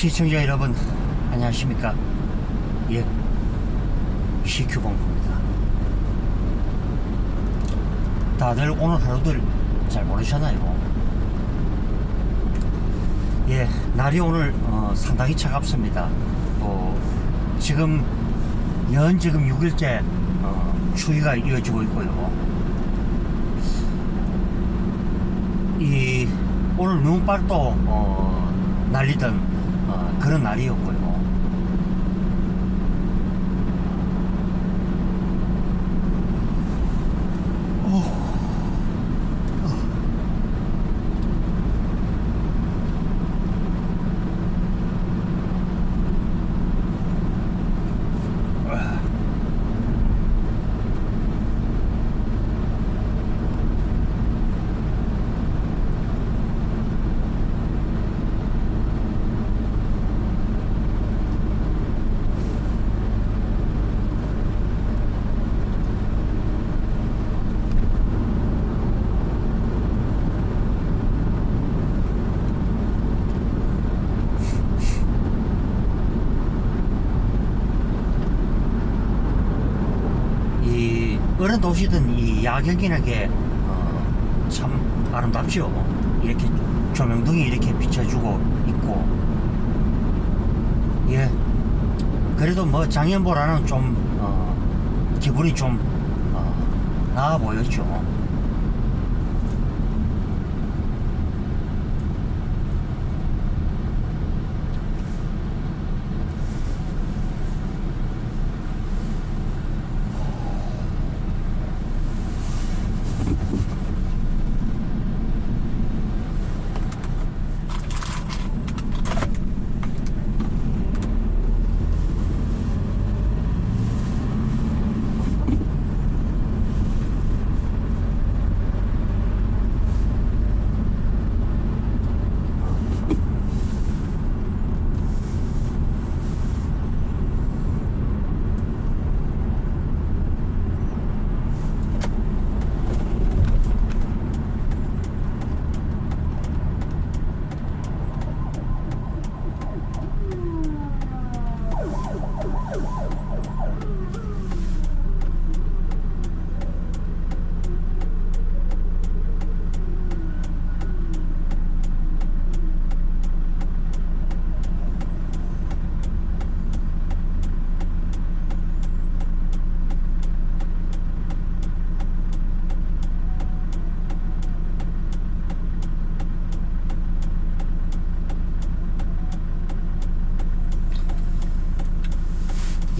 시청자 여러분 안녕하십니까? 예 CQ봉입니다. 다들 오늘 하루들 잘 보내셨나요? 예 날이 오늘 어, 상당히 차갑습니다. 또 지금 연 지금 6일째 어, 추위가 이어지고 있고요. 이 오늘 눈발도 어, 날리던 어, 그런 날이었고요. 도시든 이 야경이라는 어, 게참 아름답죠. 이렇게 조명등이 이렇게 비춰주고 있고 예 그래도 뭐 작년보다는 좀 어, 기분이 좀 어, 나아 보였죠.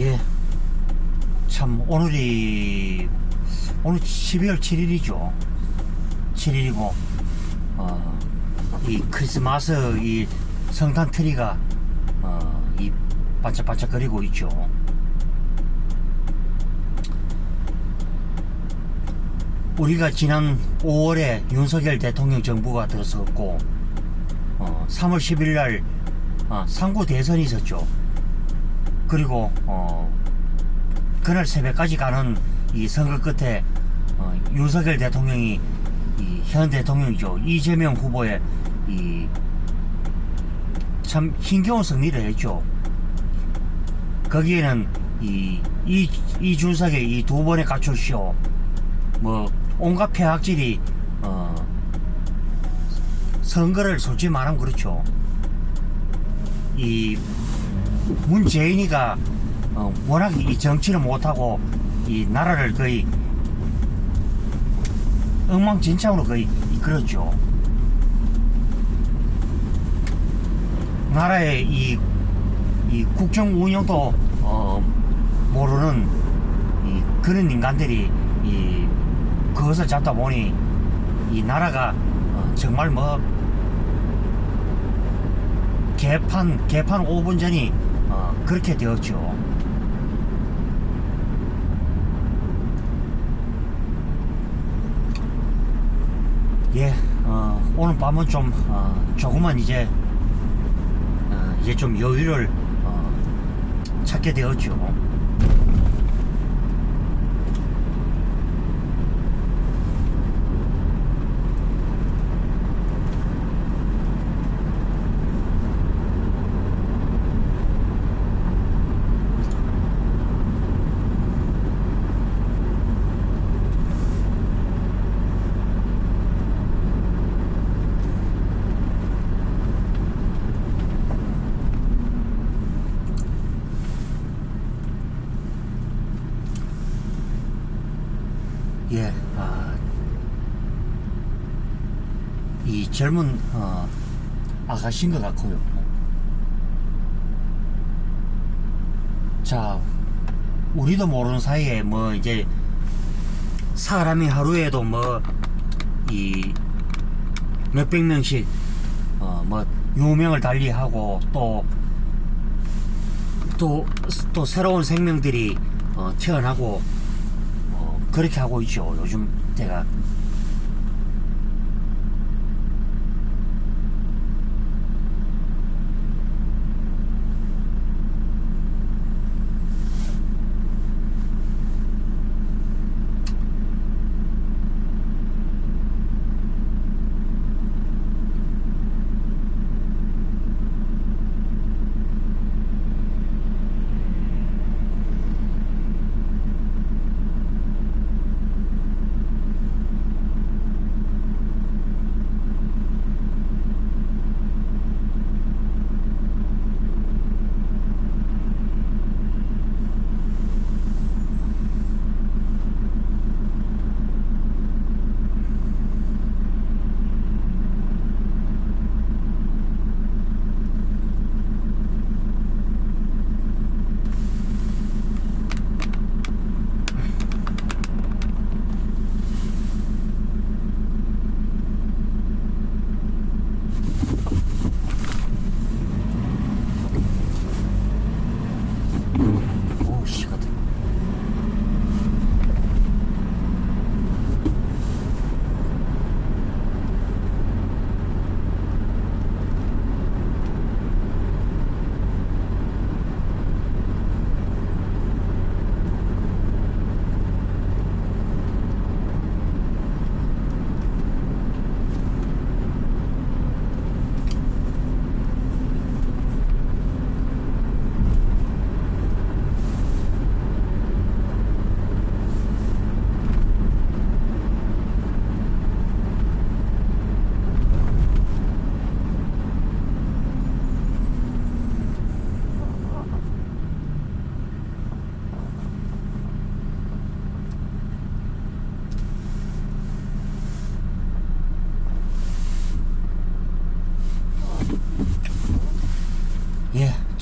예. 참 오늘이 오늘 12월 7일이죠. 7일이고 어, 이 크리스마스 이 성탄 트리가 어, 이 반짝반짝거리고 있죠. 우리가 지난 5월에 윤석열 대통령 정부가 들어섰고 어, 3월 10일 날 아, 상고 대선이 있었죠. 그리고 어 그날 새벽까지 가는 이 선거 끝에 어, 윤석열 대통령이 이현 대통령이죠 이재명 후보의 이 참 힘겨운 승리를 했죠. 거기에는 이, 이, 이준석의 이 두 번의 가출쇼, 뭐, 온갖 폐악질이, 어, 선거를 솔직히 말하면 그렇죠. 이 문재인이가 어, 워낙 이 정치를 못하고 이 나라를 거의 엉망진창으로 거의 이끌었죠. 나라의 이, 이 국정 운영도 어, 모르는 이 그런 인간들이 이 그것을 잡다 보니 이 나라가 어, 정말 뭐 개판 개판 5분 전이 어, 그렇게 되었죠. 예, 어, 오늘 밤은 좀 어, 조금만 이제 어, 이제 좀 여유를 어, 찾게 되었죠. 예, 아, 이 젊은 어, 아가씨인 것 같고요. 자, 우리도 모르는 사이에 뭐 이제 사람이 하루에도 뭐 이 몇백 명씩 어 뭐 유명을 달리하고 또 또, 또 새로운 생명들이 어, 태어나고 어, 그렇게 하고 있죠. 요즘 때가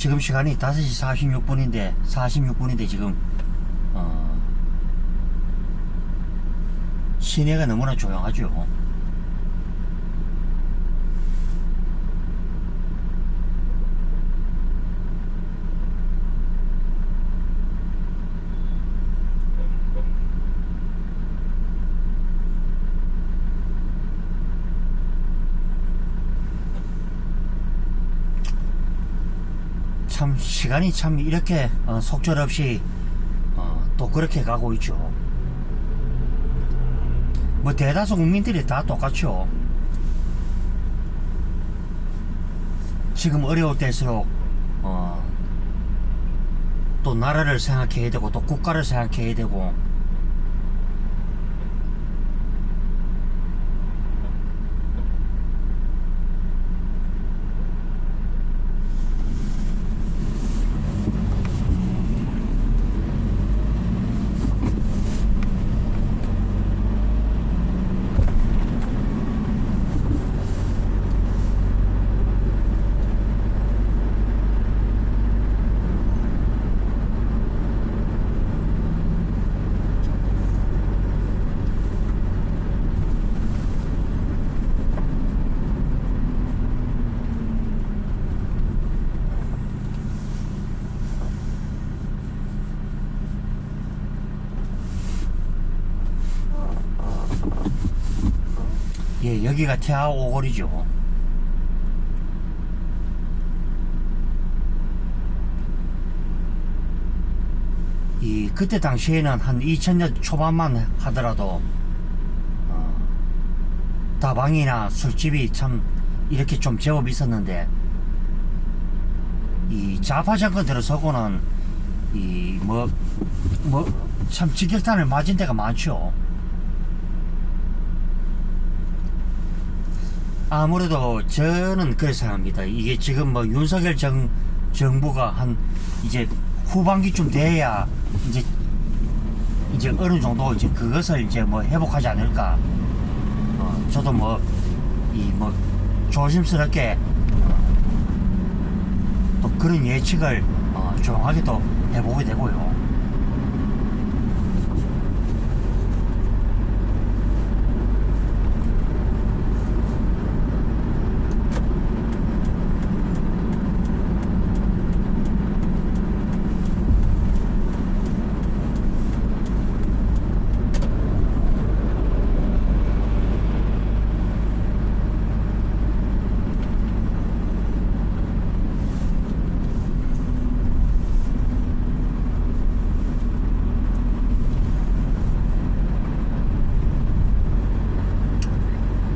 지금 시간이 5시 46분인데 46분인데 지금 어 시내가 너무나 조용하죠 참 시간이 참 이렇게 어, 속절없이 어, 또 그렇게 가고 있죠. 뭐 대다수 국민들이 다 똑같죠. 지금 어려울 때일수록 어, 또 나라를 생각해야 되고 또 국가를 생각해야 되고 예 여기가 태아 오골이죠. 이 그때 당시에는 한 2000년 초반만 하더라도 어, 다방이나 술집이 참 이렇게 좀 제법 있었는데 이 좌파 정권 들어서고는 이 뭐 뭐 참 직격탄을 맞은 데가 많죠. 아무래도 저는 그렇게 생각합니다. 이게 지금 뭐 윤석열 정, 정부가 한 이제 후반기쯤 돼야 이제 이제 어느 정도 이제 그것을 이제 뭐 회복하지 않을까. 어, 저도 뭐 이뭐 조심스럽게 어, 또 그런 예측을 어, 조용하게 또 해보게 되고요.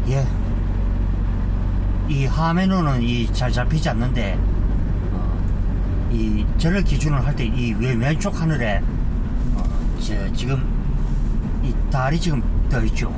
예. 이 화면으로는 이 잘 잡히지 않는데 어, 이 저를 기준으로 할 때 이 왼쪽 하늘에 어, 저 지금 이 달이 지금 떠 있죠.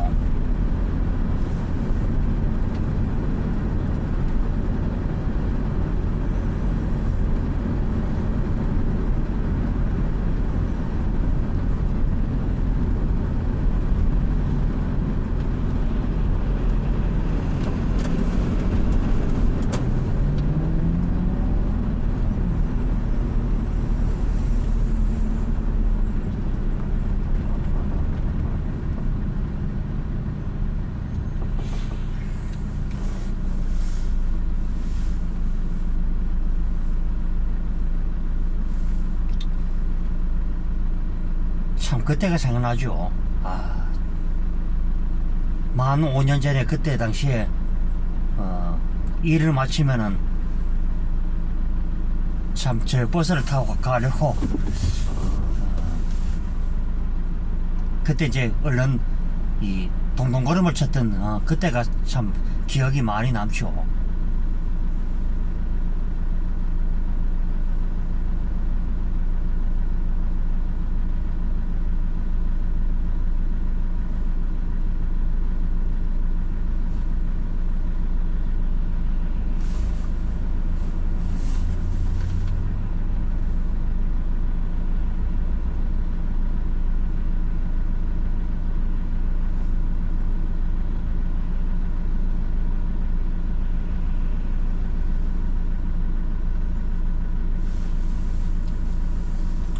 참 그때가 생각나죠. 아, 만 5년 전에 그때 당시에 어, 일을 마치면은 참 저 버스를 타고 가려고 어, 그때 이제 얼른 이 동동걸음을 쳤던 어, 그때가 참 기억이 많이 남죠.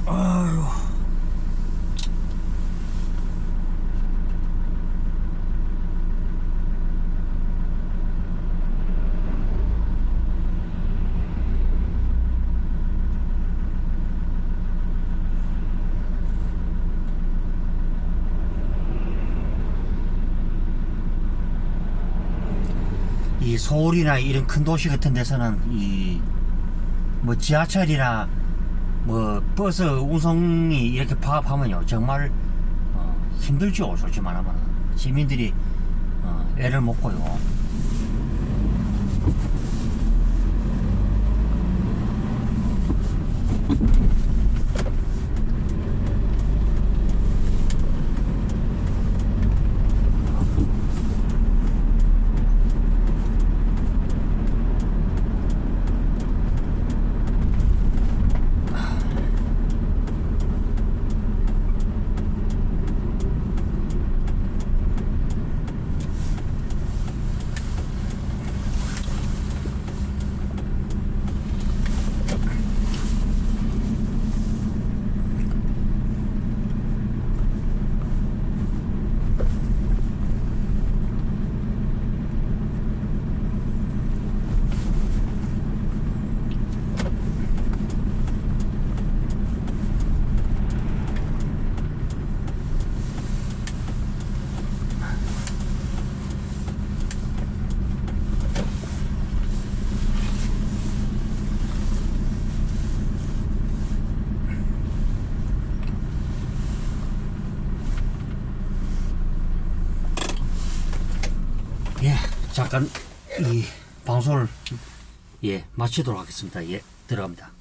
아유. 이 서울이나 이런 큰 도시 같은 데서는 이 뭐 지하철이나 뭐 버스 운송이 이렇게 파업하면요 정말 어, 힘들죠 솔직히 말하면. 시민들이 어, 애를 먹고요 예 잠깐 이 방송을 예 마치도록 하겠습니다. 예 들어갑니다